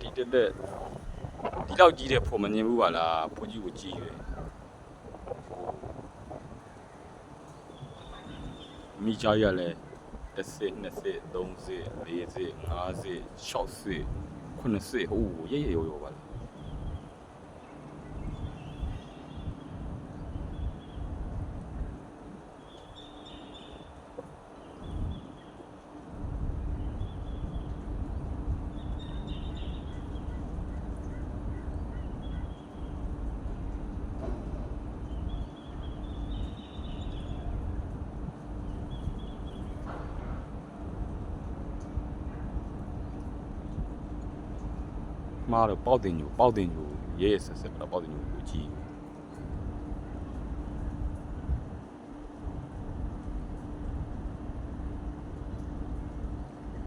ဒီတက်တက်ဒီလောက်ကြီးတဲ့ဖို့မမြင်ဘူးပါလားဖိုးကြီးကိုကြီးတယ်မိချာရလဲတစ်စစ်နှစ်စစ်သုံးစစ်လေးစစ်ငါးစစ်ရှောက်စစ်ခုနှစ်စစ်ဟိုးရဲရဲရောရောပါလား မှားတော့ပေါက်တင်ညိုပေါက်တင်ညိုရဲရဲဆက်ဆက်ပြတော့ပေါက်တင်ညိုကိုကြည့်